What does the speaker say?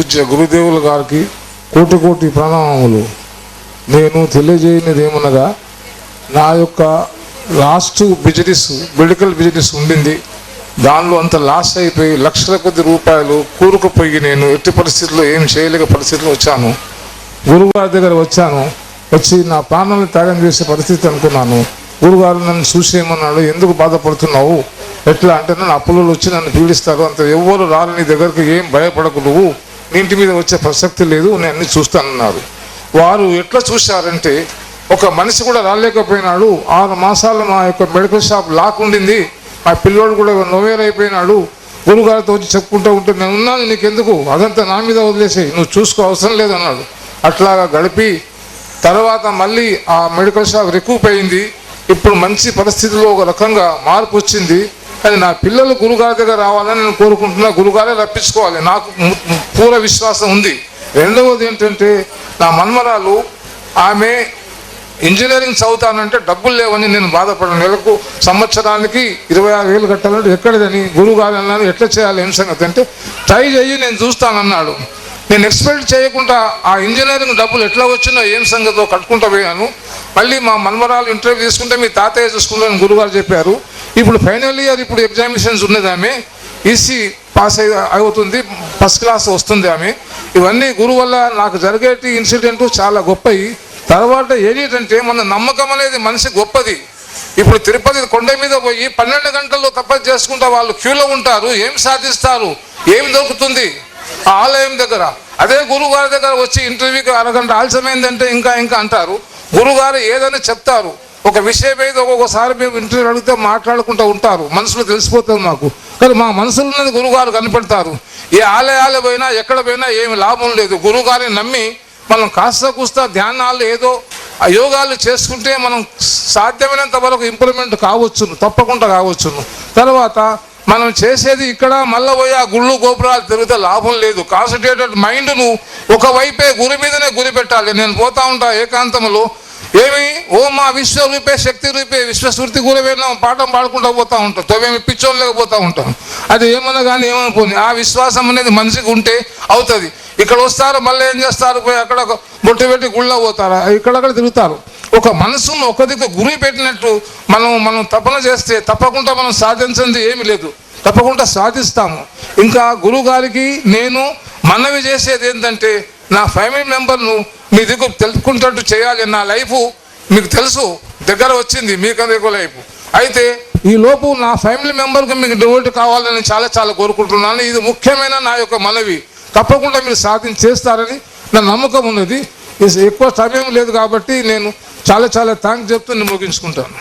పూజ్య గురుదేవుల గారికి కోటి కోటి ప్రణామములు. నేను తెలియజేయనిది ఏమనగా నా యొక్క లాస్ట్ బిజినెస్ మెడికల్ బిజినెస్ ఉండింది. దానిలో అంత లాస్ అయిపోయి లక్షల కొద్ది రూపాయలు కూరుకుపోయి నేను ఎట్టి పరిస్థితుల్లో ఏం చేయలేక పరిస్థితిలో వచ్చాను. గురుగారి దగ్గర వచ్చాను. వచ్చి నా ప్రాణాలను త్యాగం చేసే పరిస్థితి అనుకున్నాను. గురుగారు నన్ను చూసేయమన్నాడు ఎందుకు బాధపడుతున్నావు? ఎట్లా అంటే నన్ను అప్పులలో వచ్చి నన్ను పీడిస్తారు. అంత ఎవ్వరు రాలని నీ దగ్గరికి ఏం భయపడకు నువ్వు? ఇంటి మీద వచ్చే ప్రసక్తి లేదు నేను అన్ని చూస్తానన్నారు. వారు ఎట్లా చూశారంటే ఒక మనిషి కూడా రాలేకపోయినాడు ఆరు మాసాలు మా యొక్క మెడికల్ షాప్ లాక్ ఉండింది మా పిల్లోడు కూడా నోవేర్ అయిపోయినాడు గురుగారితో వచ్చి చెప్పుకుంటూ ఉంటే నేను ఉన్నాను నీకెందుకు? అదంతా నా మీద వదిలేసి నువ్వు చూసుకో అవసరం లేదన్నాడు అట్లాగా గడిపి తర్వాత మళ్ళీ ఆ మెడికల్ షాప్ రికూప్ అయింది. ఇప్పుడు మంచి పరిస్థితిలో ఒక రకంగా మార్పు వచ్చింది. కానీ నా పిల్లలు గురుగారిగా దగ్గర రావాలని నేను కోరుకుంటున్నా. గురుగారే రప్పించుకోవాలి. నాకు పూర్వ విశ్వాసం ఉంది. రెండవది ఏంటంటే నా మన్మరాలు ఆమె ఇంజనీరింగ్ చదువుతానంటే డబ్బులు లేవని నేను బాధపడను. నెలకు సంవత్సరానికి ఇరవై ఆరు వేలు కట్టాలంటే ఎక్కడిదని గురువు గారు అన్నాను. ఎట్లా చేయాలి ఏం సంగతి అంటే ట్రై చెయ్యి నేను చూస్తానన్నాడు. నేను ఎక్స్పెక్ట్ చేయకుండా ఆ ఇంజనీరింగ్ డబ్బులు ఎట్లా వచ్చినా ఏం సంగతో కట్టుకుంటూ పోయాను. మళ్ళీ మా మన్మరాలు ఇంటర్వ్యూ తీసుకుంటే మీ తాతయ్య చూసుకుంటాను గురుగారు చెప్పారు ఇప్పుడు ఫైనల్ ఇయర్ ఇప్పుడు ఎగ్జామినేషన్స్ ఉన్నది ఆమె. ఈసీ పాస్ అయి అవుతుంది. ఫస్ట్ క్లాస్ వస్తుంది ఆమె. ఇవన్నీ గురువు వల్ల నాకు జరిగేటి ఇన్సిడెంట్ చాలా గొప్పవి తర్వాత ఏంటంటే మన నమ్మకం అనేది మనిషి గొప్పది. ఇప్పుడు తిరుపతి కొండ మీద పోయి పన్నెండు గంటల్లో తపస్సు చేసుకుంటా వాళ్ళు క్యూలో ఉంటారు. ఏం సాధిస్తారు? ఏమి దొరుకుతుంది? ఆ ఆలయం దగ్గర. అదే గురువు గారి దగ్గర వచ్చి ఇంటర్వ్యూకి అరగంట ఆలస్యమైందంటే ఇంకా ఇంకా అంటారు. గురుగారు ఏదైనా చెప్తారు. ఒక విషయం మీద ఒక్కొక్కసారి మేము ఇంటర్వ్యూ అడిగితే మాట్లాడుకుంటూ ఉంటారు. మనసులో తెలిసిపోతుంది మాకు. కానీ మా మనసులో ఉన్నది గురుగారు కనిపెడతారు. ఏ ఆలయాలు పోయినా ఎక్కడ పోయినా ఏమి లాభం లేదు. గురుగారిని నమ్మి మనం కాస్త కూస్త ధ్యానాలు ఏదో ఆ యోగాలు చేసుకుంటే మనం సాధ్యమైనంత వరకు ఇంప్రూవ్మెంట్ కావచ్చును తప్పకుండా కావచ్చును. తర్వాత మనం చేసేది ఇక్కడ మళ్ళీ పోయి ఆ గుళ్ళు గోపురాలు తిరిగితే లాభం లేదు. కాన్సన్ట్రేటెడ్ మైండ్ను ఒకవైపే గురి మీదనే గురి పెట్టాలి. నేను పోతా ఉంటా ఏకాంతంలో ఏమి? ఓ మా విశ్వ రూపే శక్తి రూపే విశ్వస్మృతి కూడా వెళ్ళాం పాఠం పాడుకుంటూ పోతా ఉంటాం. తొవేమి పిచ్చోళ్ళకి లేకపోతూ ఉంటాం. అది ఏమన్నా కానీ ఏమనుకోని. ఆ విశ్వాసం అనేది మనిషికి ఉంటే అవుతుంది. ఇక్కడ వస్తారు మళ్ళీ ఏం చేస్తారు? పోయి అక్కడ బొట్టు పెట్టి గుళ్ళ పోతారు? ఇక్కడక్కడ తిరుగుతారు. ఒక మనసును ఒక దిక్కు గురి పెట్టినట్టు మనం మనం తపన చేస్తే తప్పకుండా మనం సాధించింది ఏమీ లేదు. తప్పకుండా సాధిస్తాము. ఇంకా గురువు గారికి నేను మనవి చేసేది ఏంటంటే నా ఫ్యామిలీ మెంబర్ను మీ దగ్గర తెలుసుకుంటట్టు చేయాలి నా లైఫ్ మీకు తెలుసు దగ్గర వచ్చింది మీకన్నా ఎక్కువ లైఫ్. అయితే ఈ లోపు నా ఫ్యామిలీ మెంబర్కి మీకు డివోట్ కావాలని చాలా చాలా కోరుకుంటున్నాను. ఇది ముఖ్యమైన నా యొక్క మనవి. తప్పకుండా మీరు సాధన చేస్తారని నా నమ్మకం ఉన్నది. ఇది ఎక్కువ సమయం లేదు కాబట్టి నేను చాలా చాలా థ్యాంక్స్ చెప్తూ నేను ముగించుకుంటాను